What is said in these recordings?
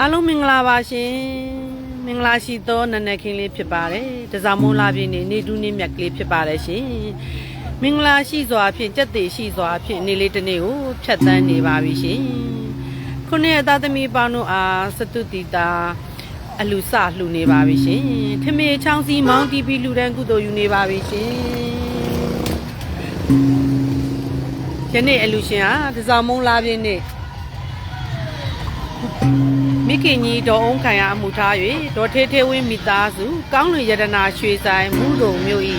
အားလုံးမင်္ဂလာပါရှင်မင်္ဂလာရှိသောနနက်ခင်းလေးဖြစ်ပါတယ်တစားမုံလာပြည့်နေနေတူးနေမြက်ကလေးဖြစ်ပါတယ်ရှင်မင်္ဂလာရှိစွာဖြင့်ကြက်သေးရှိစွာဖြင့်နေလေးတစ်နေ့ကိုဖြတ်တန်းနေပါပြီရှင်ခုနှစ်အသားသမီးပေါင်းတို့အားစတုတီတာအလူစလှူနေပါပြီရှင်ထမေချောင်းစီမောင်းတီးပြီးလှူဒန်းကုသိုလ်ယူနေပါပြီရှင်ယနေ့အလူရှင်ဟာတစားမုံလာပြည့်နေ့ မိခင်ကြီးဒေါ်အုံးခိုင်အားအမှုထား၍ဒေါ်ထေးထေးဝင်းမိသားစုကောင်းလွင်ရတနာရွှေဆိုင်မူးတုံမြို့ဤ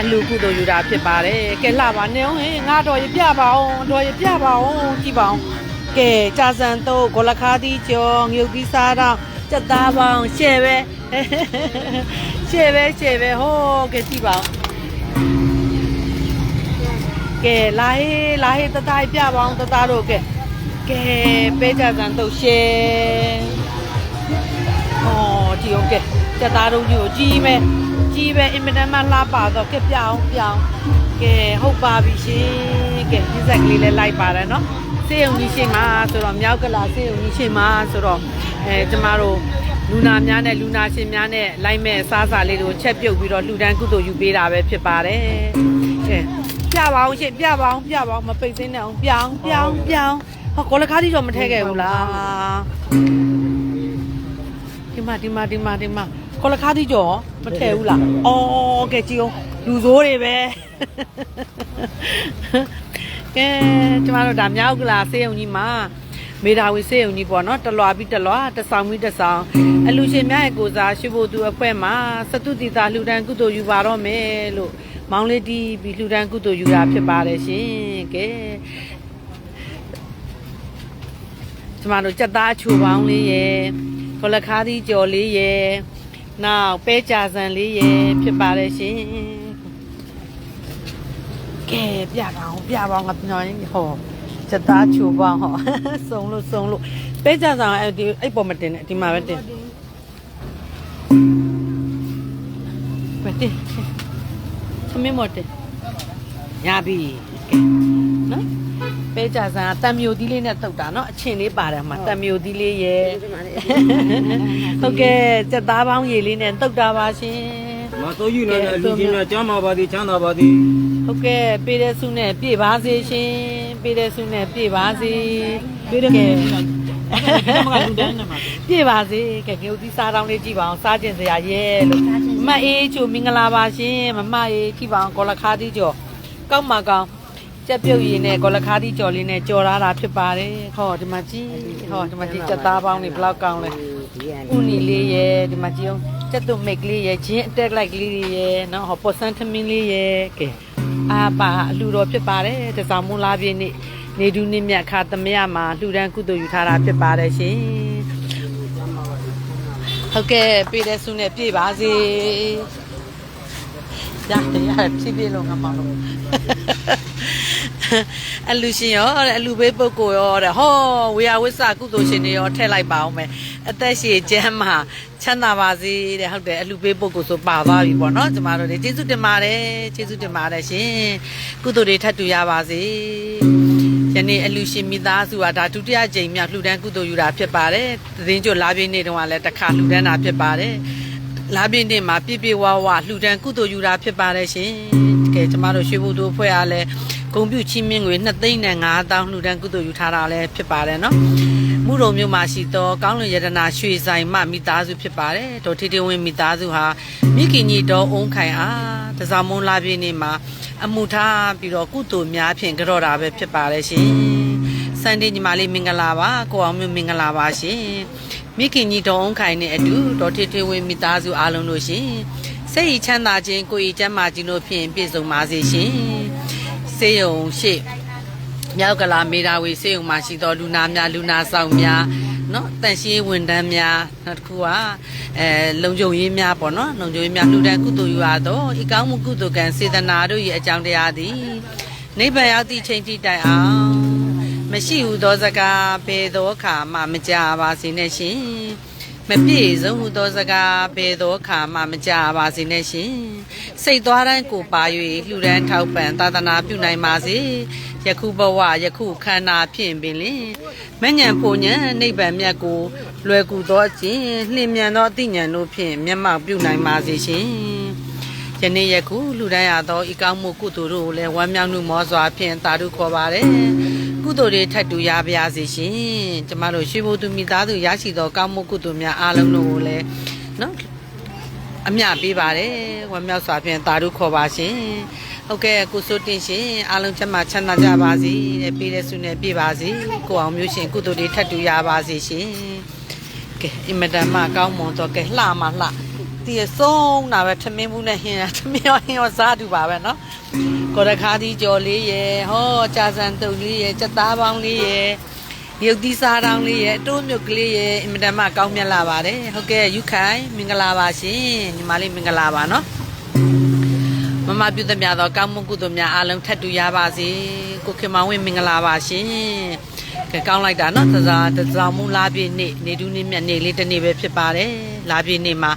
အလူကုသိုလ်ယူတာဖြစ်ပါတယ်ကဲလှပါနေအောင်ဟင်ငါတော်ရပြပါအောင်တော်ရပြပါအောင်ကြည့်ပါအောင်ကဲကြာစံတော့ဂေါ်လခါသီးကျော်ငရုတ်သီးစားတော့စက်သားပေါင်းရှဲ့ပဲရှဲ့ပဲရှဲ့ပဲဟောကဲကြည့်ပါအောင်ကဲလာဟေးလာဟေးတသားပြပါအောင်တသားတို့ကဲ ကဲပဲကြစံတော့ရှယ်။အော်ဒီဟုတ်ကဲ့စက်သားတို့ကြီးကိုကြီးပဲကြီးပဲအင်မတန်မှလှပတော့ကဲပြအောင်ပြအောင်ကဲဟုတ်ပါပြီရှင်ကဲဒီဇက်ကလေးလည်းလိုက်ပါတယ်နော်စေယုံကြီးရှိမှာဆိုတော့မြောက်ကလာစေယုံကြီးရှိမှာဆိုတော့အဲကျမတို့လူနာများနဲ့လူနာရှင်များနဲ့လိုက်မဲ့စားစာလေးတွေကိုချက်ပြုတ်ပြီးတော့လှူဒန်းကုသိုလ်ယူပေးတာပဲဖြစ်ပါတယ်ကဲပြပါအောင်ရှင်ပြပါအောင်ပြပါအောင်မပိတ်သိမ်းနဲ့အောင်ပြအောင်ပြအောင်ပြအောင် ဟောကောလခါးတိတော့မထဲခဲ့ဘူးလားဒီမှာဒီမှာဒီမှာဒီမှာကောလခါးတိကျော်မထဲဘူးလားအော်ကဲကြည့်အောင်လူဆိုးတွေပဲကဲကျမတို့ဒါမြောက်ကလာစေးုံကြီးမှာမေဒါဝီစေးုံကြီးပေါ့နော်တလွာပြီးတလွာတဆောင်ပြီးတဆောင်အလူရှင်များရဲ့ကိုစားရှိဖို့သူအဖွဲ့မှာစတုတီတာလှူဒန်းကုသိုလ်ယူပါတော့မယ်လို့မောင်လေးတီးပြီးလှူဒန်းကုသိုလ်ယူတာဖြစ်ပါတယ်ရှင်ကဲ ကျမတို့ကြက်သားအချိုပေါင်းလေးရယ်ခေါလခါးသီးကြော်လေးရယ်နောက်ပဲကြာဆန်လေးရယ်ဖြစ်ပါတယ်ရှင်ကဲပြပါအောင်ပြပါအောင်ငါပြောရင်ဟောကြက်သားအချိုပေါင်းဟောစုံလို့စုံလို့ပဲကြာဆန်အဲ့ဒီအဲ့ပေါ်မတင်နဲ့ဒီမှာပဲတင်ပဲတင်သမင်းမတင်ရပြီကဲနော် ပဲကြဆန်ကတံမျိုးသီးလေးနဲ့တုတ်တာเนาะအချင်းလေးပါတယ်မှာတံမျိုးသီးလေးရယ်ဟုတ်ကဲ့စက်သားပေါင်းရေလေးနဲ့တုတ်တာပါရှင် မတော်ယူနေတဲ့အလူကြီးများကျမ်းမာပါသည်ချမ်းသာပါသည် ဟုတ်ကဲ့ပေးတဲ့ဆုနဲ့ပြည့်ပါစေရှင်ပေးတဲ့ဆုနဲ့ပြည့်ပါစေ ပြေးတယ် ကဲ မကလူတန်းနေမှာ ပြည့်ပါစေကဲငုတ်သီးစားတောင်းလေးကြည့်ပါအောင်စားကျင်စရာရဲလို့မတ်အေးချိုမင်္ဂလာပါရှင်မမအေးကြည့်ပါအောင်ကောလခါးသီးကျော်ကောက်မှာကောင်း ကြက်ပြုတ်ရည်နဲ့ကောလခါးသီးကျော်လေးနဲ့ကြော်ရတာဖြစ်ပါတယ်ဟောဒီမှာကြည့်ဟောဒီမှာကြည့်စက်သားပေါင်းနေဘယ်လောက်ကောင်းလဲဥနီလေးရယ်ဒီမှာကြည့်အောင်စက်သွမိတ်ကလေးရယ်ဂျင်းအတက်လိုက်ကလေးတွေရယ်နော်ဟောပေါ်ဆန်ထမင်းလေးရယ်ကဲအာပါအလှတော်ဖြစ်ပါတယ်တစားမွန်လာပြည့်နေ့နေဒူးနေ့မြတ်ခါသမယမှာလှူဒန်းကုသိုလ်ယူထားတာဖြစ်ပါတယ်ရှင်ဟုတ်ကဲ့ပြည့်တဲ့ဆုနဲ့ပြည့်ပါစေရတယ်ရတယ်ဖြည်းဖြည်းလုံးငါမောင်လို့ အလူရှင်ရောတဲ့အလူဘေးပုဂ္ဂိုလ်ရောတဲ့ဟောဝေယဝိဆကုသိုလ်ရှင်တွေရောထည့်လိုက်ပါအောင်မယ်အသက်ရှည်ကျမ်းမှာချမ်းသာပါစေတဲ့ဟုတ်တယ်အလူဘေးပုဂ္ဂိုလ်ဆိုပါသွားပြီပေါ့နော်ကျမတို့တွေကျေးဇူးတင်ပါတယ်ကျေးဇူးတင်ပါတယ်ရှင်ကုသိုလ်တွေထပ်တူရပါစေယနေ့အလူရှင်မိသားစုကဒါဒုတိယကြိမ်မြောက်လှူဒန်းကုသိုလ်ယူတာဖြစ်ပါတယ်သတင်းကြိုလာပြည့်နေ့တုန်းကလည်းတစ်ခါလှူဒန်းတာဖြစ်ပါတယ်လာပြည့်နေ့မှာပြည့်ပြည့်ဝဝလှူဒန်းကုသိုလ်ယူတာဖြစ်ပါတယ်ရှင်။ကဲကျမတို့ရွှေဘုဒ္ဓအဖွဲ့အားလည်း ဂုံပြုချင်းမင်းငွေ2သိန်းနဲ့5000လှူဒန်းကုသိုလ်ယူထားတာလည်းဖြစ်ပါတယ်နော်။မှုတော်မျိုးမှာရှိသောကောင်းလွန်ရတနာရွှေဆိုင်မှမိသားစုဖြစ်ပါတယ်။ဒေါ်ထေထေဝင်းမိသားစုဟာမိခင်ကြီးတော်အုံးခိုင်အားတစားမုံလာပြည့်နေ့မှာအမှုထားပြီးတော့ကုသိုလ်များဖြင့်ကြော့တာပဲဖြစ်ပါတယ်ရှင်။စန္ဒီညီမလေးမင်္ဂလာပါကိုအောင်မျိုးမင်္ဂလာပါရှင်။မိခင်ကြီးတော်အောင်ခိုင်နဲ့အတူဒေါ်ထေထေဝင်းမိသားစုအားလုံးတို့ရှင်စိတ်ဤချမ်းသာခြင်းကိုယ်ဤကျမ်းမာခြင်းတို့ဖြင့်ပြည့်စုံပါစေရှင် စေယုံရှေ့မြောက်ကလာမေတာဝေစေယုံမှာရှိသောလူနာများလူနာဆောင်များနော်တန်ရှင်းဝန်တန်းများနောက်တစ်ခုကအဲလုံခြုံရေးများပေါ့နော်လုံခြုံရေးများလူတန်းကုသိုလ်ယူအားသောဤကောင်းမှုကုသိုလ်ကံစေတနာတို့၏အကြောင်းတရားသည်နိဗ္ဗာန်ရောက်သည့်ချိန်ထိတိုင်အောင်မရှိဟုသောစကားဘယ်သောအခါမှမကြပါစေနဲ့ရှင် မပြည့်စုံဟုသောစကားဘယ်သောအခါမှမကြပါစေနဲ့ရှင်စိတ်သွားတိုင်းကိုပါ၍လှူဒန်းထောက်ပံ့သာသနာပြုနိုင်ပါစေယခုဘဝယခုခန္ဓာဖြင့်ပင်လင်မညံဖို့ညံနိဗ္ဗာန်မြတ်ကိုလွယ်ကူသောအကျင့်လျင်မြန်သောအသိဉာဏ်တို့ဖြင့်မျက်မှောက်ပြုနိုင်ပါစေရှင်ယနေ့ယခုလူတိုင်းရသောဤကောင်းမှုကုသိုလ်တို့ကိုလည်းဝမ်းမြောက်မှုမောစွာဖြင့်တာဓုခေါ်ပါတယ် ကုသိုလ်တွေထပ်တူရပါရစေရှင်ကျမတို့ရွှေဘုသူမိသားစုရရှိသောကောင်းမှုကုသိုလ်များအားလုံးတို့ကိုလည်းနော်အမြပေးပါတယ်ဝမ်းမြောက်စွာဖြင့်တာရုခေါ်ပါရှင်ဟုတ်ကဲ့ကိုစိုးတင်ရှင်အားလုံးချမ်းသာချမ်းသာကြပါစေတဲ့ပေးတဲ့ဆုနဲ့ပြည့်ပါစေကိုအောင်မျိုးရှင်ကုသိုလ်တွေထပ်တူရပါစေရှင်ကဲအင်မတန်မှကောင်းမွန်တော့ကဲလှမလှ ဒီအဆုံးတာပဲထမင်းဘူးနဲ့ဟင်းတာထမင်းရောဟင်းရောစားတူပါပဲเนาะကိုရခါဒီကြော်လေးရယ်ဟောကြာစံတုပ်လေးရယ်စက်သားပေါင်းလေးရယ် ရုပ်သီးစားတောင်းလေးရဲ့အတိုးမြုပ်ကလေးရဲ့အင်မတန်မှကောင်းမြတ်လာပါတယ်ဟုတ်ကဲ့ယူခိုင်မင်္ဂလာပါရှင်ညီမလေးမင်္ဂလာပါနော်မမပြုသမျှသောကောင်းမှုကုသိုလ်များအားလုံးထပ်တူရပါစေကိုခင်မောင်ဝင်းမင်္ဂလာပါရှင် ကဲကောင်းလိုက်တာနော်သစားသစားမူလာပြည့်နေ့နေတူးနေ့မြတ်နေ့လေးတစ်နေ့ပဲဖြစ်ပါတယ်လာပြည့်နေ့မှာ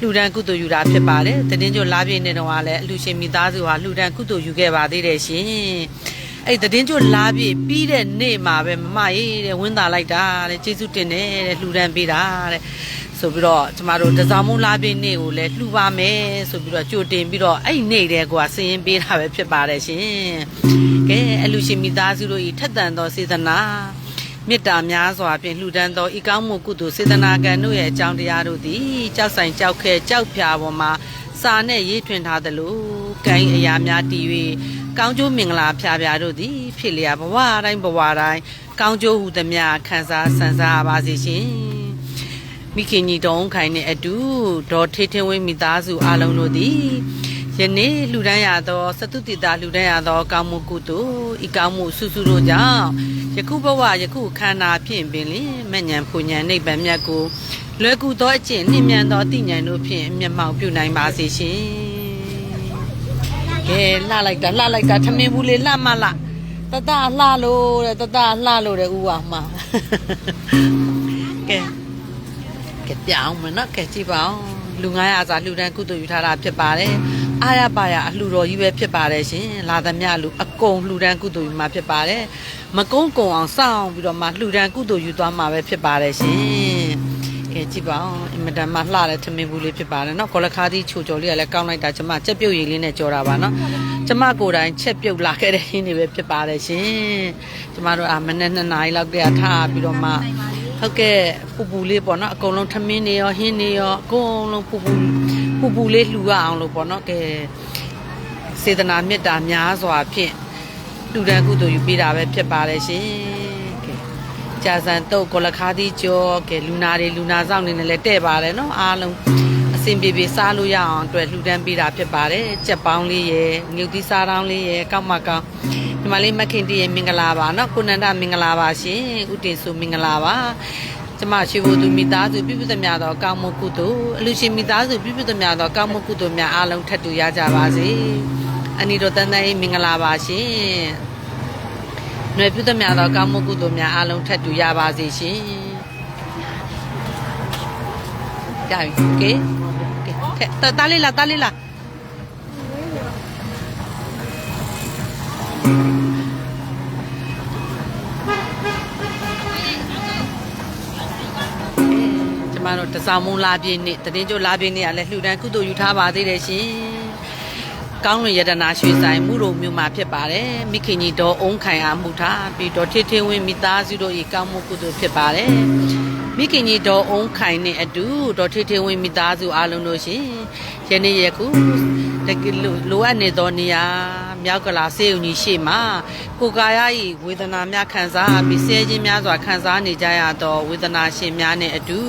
လှူဒန်းကုသိုလ်ယူတာဖြစ်ပါတယ်တည်င်းကျလာပြည့်နေ့တော့ကလည်းအလှူရှင်မိသားစုဟာလှူဒန်းကုသိုလ်ယူခဲ့ပါသေးတယ်ရှင်အဲ့တည်င်းကျွလာပြည့်ပြီးတဲ့နေ့မှာပဲမမရေးတဲ့ဝင်းသာလိုက်တာတဲ့ကျေးဇူးတင်တယ်တဲ့လှူဒန်းပေးတာတဲ့ဆိုပြီးတော့ကျမတို့တစားမုံလာပြည့်နေ့ကိုလည်းလှူပါမယ်ဆိုပြီးတော့ကြိုတင်ပြီးတော့အဲ့နေ့တည်းကစည်ရင်ပေးတာပဲဖြစ်ပါတယ်ရှင် ကဲအလူရှင်မိသားစုတို့ဤထက်တန်သောစေတနာမေတ္တာများစွာဖြင့်လှူဒန်းသောဤကောင်းမှုကုသိုလ်စေတနာကံတို့ရဲ့အကြောင်းတရားတို့သည်ကြောက်ဆိုင်ကြောက်ခဲကြောက်ဖြာပေါ်မှာစာနဲ့ရေးထွင်ထားသလိုဂိုင်းအရာများတည်၍ကောင်းကျိုးမင်္ဂလာဖျားဖျားတို့သည် ဖြစ်လျာဘဝတိုင်းဘဝတိုင်းကောင်းကျိုးဟုသမျှခံစားဆန်စားပါစေရှင်မိခင်ကြီးတုံးခိုင်နဲ့အတူဒေါ်ထေးထင်းဝင်းမိသားစုအားလုံးတို့သည် ယနေ့လှူဒန်းရသောစတုတိတာလှူဒန်းရသောကောင်းမှုကုသိုလ်ဤကောင်းမှုစုစုတို့ကြောင့်ယခုဘဝယခုခန္ဓာဖြင့်ပင်လင်မညံဖူညံနိဗ္ဗာန်မြတ်ကိုလွယ်ကူသောအကျင့်နှင့်မြန်သောအသိဉာဏ်တို့ဖြင့်မျက်မှောက်ပြုနိုင်ပါစေရှင်ကဲလှလိုက်တာလှလိုက်တာထမင်းဘူးလေးလှမလှတတလှလို့တဲ့တတလှလို့တဲ့ဥပါမှာကဲကဲပြောင်းမနော်ကဲကြည့်ပါဦးလူ900စာလှူဒန်းကုသိုလ်ယူထားတာဖြစ်ပါတယ် အားရပါရအလှူတော်ကြီးပဲဖြစ်ပါတယ်ရှင်လာသမျှလူအကုန်လှူဒန်းကုသိုလ်ယူမှာဖြစ်ပါတယ်မကုန်းကုံအောင်စောင့်ပြီးတော့မှလှူဒန်းကုသိုလ်ယူသွားမှာပဲဖြစ်ပါတယ်ရှင်ကဲကြည့်ပါဦးအင်မတန်မှလှတဲ့ထမင်းဘူးလေးဖြစ်ပါတယ်နော်ကောလခါသီးချိုကျော်လေးကလည်းကောင်းလိုက်တာကျမချက်ပြုတ်ရည်လေးနဲ့ကြော်တာပါနော်ကျမကိုယ်တိုင်ချက်ပြုတ်လာခဲ့တဲ့ဟင်းတွေပဲဖြစ်ပါတယ်ရှင်ကျမတို့အာမနေ့2နာရီလောက်တည်းကထားပြီးတော့မှဟုတ်ကဲ့ပူပူလေးပေါ့နော်အကုန်လုံးထမင်းတွေရောဟင်းတွေရောအကုန်လုံးပူပူ ပူပူလေးလှူရအောင်လို့ပေါ့နော်ကဲစေတနာမေတ္တာများစွာဖြင့်လူတန်းကုသိုလ်ယူပေးတာပဲဖြစ်ပါတယ်ရှင်ကဲကြာစံတုတ်ကိုလခါသီးကြောကဲလူနာတွေလူနာဆောင်နေနဲ့လည်းတဲ့ပါတယ်နော်အားလုံးအဆင်ပြေပြေစားလို့ရအောင်အတွက်လှူဒန်းပေးတာဖြစ်ပါတယ်ကြက်ပေါင်းလေးရယ်ငုတ်သီးစားတောင်းလေးရယ်ကောက်မကောင်းဒီမလေးမခင်တည်းရယ်မင်္ဂလာပါနော်ကိုနန္ဒမင်္ဂလာပါရှင်ဥတင်စုမင်္ဂလာပါ ကျမရှိဖို့သူမိသားစုပြုပြုသမျှသောကောင်းမှုကုသိုလ်အလူရှင်မိသားစုပြုပြုသမျှသောကောင်းမှုကုသိုလ်များအားလုံးထပ်တူရကြပါစေ။အနိတော်တန်တန်၏မင်္ဂလာပါရှင်။နွယ်ပြုသမျှသောကောင်းမှုကုသိုလ်များအားလုံးထပ်တူရပါစေရှင်။ကြပြီ။ Okay ။ကဲ။တက်တားလေးလားတားလေးလား။ ကျမတို့တစောင်းမုံလာပြည့်နေ့တည်င်းကျိုးလာပြည့်နေ့ကလည်းလှူဒန်းကုသိုလ်ယူထားပါသေးတယ်ရှင်ကောင်းလွင်ရတနာရွှေဆိုင်မှုရုံမြို့မှာဖြစ်ပါတယ်မိခင်ကြီးတော်အုံးခိုင်အားမှုထားပြီးတော့ထေထေဝင်းမိသားစုတို့ဤကောင်းမှုကုသိုလ်ဖြစ်ပါတယ်မိခင်ကြီးတော်အုံးခိုင်နဲ့အတူတော်ထေထေဝင်းမိသားစုအားလုံးတို့ရှင်ယနေ့ယခုတကယ်လို့လိုအပ်နေသောနေရာမြောက်ကလာစေုံကြီးရှေ့မှာကိုယ်ကာယဤဝေဒနာများခံစားပြီးဆဲခြင်းများစွာခံစားနေကြရသောဝေဒနာရှင်များနဲ့အတူ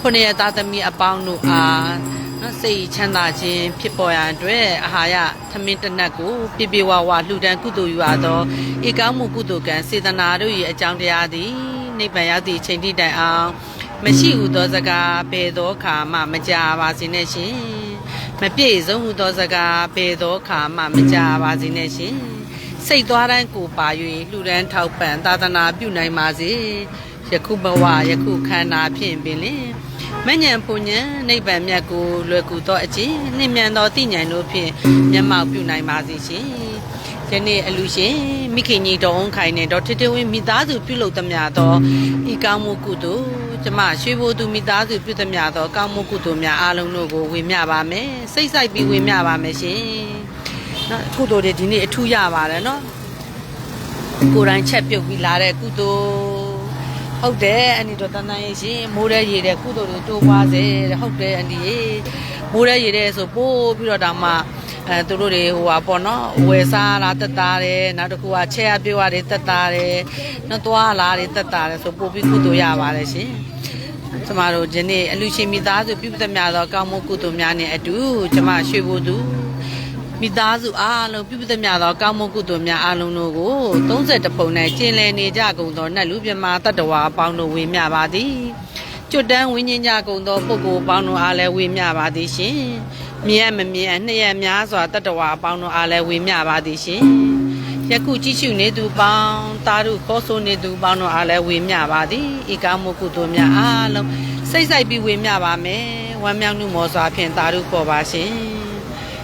ခုနှစ်ရသားသမီးအပေါင်းတို့အားနော်စိတ်ချမ်းသာခြင်းဖြစ်ပေါ်ရန်အတွက်အာဟာရသမင်းတစ်နက်ကိုပြပြဝဝလှူဒန်းကုသိုလ်ယူရသောဧကောင်းမှုကုသိုလ်ကံစေတနာတို့၏အကြောင်းတရားသည်နိဗ္ဗာန်ရောက်သည့်အချိန်ထိတိုင်အောင်မရှိဟုသောစကားဘယ်သောခါမှမကြပါစေနဲ့ရှင်မပြည့်စုံဟုသောစကားဘယ်သောခါမှမကြပါစေနဲ့ရှင်စိတ်သွားတိုင်းကိုပါ၍လှူဒန်းထောက်ပံ့သာသနာပြုနိုင်ပါစေ ယခုဘဝယခုခန္ဓာဖြင့်ပင်လင်မညံပူညံနိဗ္ဗာန်မြတ်ကိုလွယ်ကူသောအခြင်းနှင့်မြန်သောသိဉာဏ်တို့ဖြင့်မျက်မှောက်ပြုနိုင်ပါစေရှင်ယနေ့အလူရှင်မိခင်ကြီးတော်အောင်ခိုင်နေတော့ထထဝင်းမိသားစုပြုလုပ်သမျှသောဤကောင်းမှုကုသိုလ်ကျမရွှေဘိုသူမိသားစုပြုသမျှသောကောင်းမှုကုသိုလ်များအားလုံးတို့ကိုဝေမျှပါမယ်စိတ်ဆိုင်ပြီးဝေမျှပါမယ်ရှင်နော်ကုသိုလ်တွေဒီနေ့အထူးရပါတယ်နော်ကိုယ်တိုင်ချက်ပြုတ်ပြီးလာတဲ့ကုသိုလ် ဟုတ်တယ်အန်ဒီတော်တန်တန်ရဲ့ရှင်မိုးရဲရေတဲ့ကုသိုလ်တွေတိုးပွားစေတဲ့ဟုတ်တယ်အန်ဒီရေမိုးရဲရေတဲ့ဆိုပို့ပြီးတော့ဒါမှအဲသူတို့တွေဟိုဟာပေါ့နော်ဝယ်စားလာတက်တာတယ်နောက်တစ်ခုကချက်အပြေဝတွေတက်တာတယ်နောက်သွားလာတွေတက်တာတယ်ဆိုပို့ပြီးကုသိုလ်ရပါတယ်ရှင်ကျမတို့ဒီနေ့အလူရှင်မိသားစုပြုသမျှသောကောင်းမှုကုသိုလ်များနဲ့အတူကျမရွှေဘိုသူ မိသားစုအားလုံးပြုသမျှသောကောင်းမှုကုသိုလ်များအားလုံးတို့ကို30ပုံနဲ့ကျင်လည်နေကြကုန်သောနတ်လူမြမတတ္တဝါအပေါင်းတို့ဝေမျှပါသည်ကျွတ်တန်းဝိညာဉ်ကြကုန်သောပုဂ္ဂိုလ်အပေါင်းတို့အားလည်းဝေမျှပါသည်ရှင်မြင်ရမမြင်အနှစ်ရက်များစွာတတ္တဝါအပေါင်းတို့အားလည်းဝေမျှပါသည်ရှင်ယခုကြည့်ရှုနေသူပေါင်းတာတို့ခေါ်ဆိုနေသူပေါင်းတို့အားလည်းဝေမျှပါသည်ဤကားမှုကုသိုလ်များအားလုံးစိတ်ဆိုင်ပြီးဝေမျှပါမယ်ဝမ်းမြောက်မှုမောစွာဖြင့်တာတို့ခေါ်ပါရှင်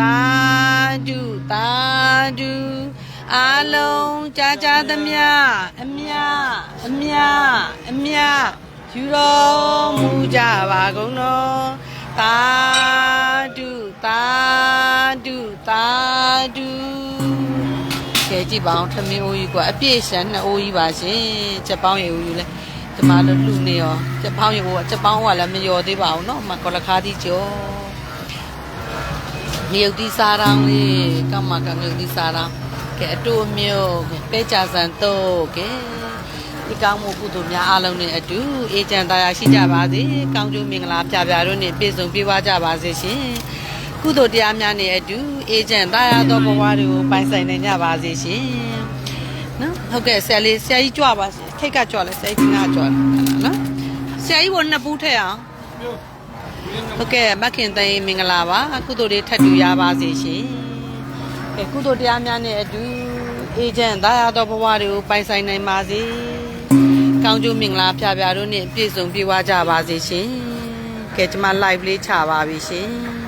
သာဓုသာဓု အားလုံးကြာကြာသမျှအမြအမြအမြယူတော်မူကြပါကုန်တော်သာဓုသာဓုသာဓုကဲကြည့်ပါအောင်ထမင်းအိုးကြီးကွာအပြည့်ရှမ်းနှစ်အိုးကြီးပါရှင်ချက်ပေါင်းရေအိုးကြီးလဲကျမတို့လူနေရောချက်ပေါင်းရေအိုးကချက်ပေါင်းကလည်းမလျော်သေးပါဘူးเนาะမကောလခါးကြီးကျော် မြုပ်တီစားတောင်းလေးကမ္မကမြုပ်တီစားတောင်းကဲအတူအမျိုးပဲကြဆန်တော့ကဲဒီကောင်းမှုကုသိုလ်များအားလုံးနဲ့အတူအေးချမ်းသာယာရှိကြပါစေကောင်းကျိုးမင်္ဂလာပြပြတို့နဲ့ပြည့်စုံပြည့်ဝကြပါစေရှင်ကုသိုလ်တရားများနဲ့အတူအေးချမ်းသာယာသောဘဝတွေကိုပိုင်ဆိုင်နိုင်ကြပါစေရှင်နော်ဟုတ်ကဲ့ဆရာလေးဆရာကြီးကြွပါစေထိတ်ကကြွလဲဆရာကြီးကကြွလဲနော်ဆရာကြီးဘုံနှစ်ပူးထည့်အောင် ဟုတ်ကဲ့မခင်သိန်းမင်္ဂလာပါကုသိုလ်တွေထပ်တူရပါစေရှင်ကဲကုသိုလ်တရားများနဲ့အတူအေဂျင့်သားရသောဘဝတွေကိုပိုင်ဆိုင်နိုင်ပါစေ။ကောင်းကျိုးမင်္ဂလာဖျားဖျားတို့နဲ့ပြည့်စုံပြည့်ဝကြပါစေရှင်။ကဲကျွန်မ live လေးချပါပြီရှင်။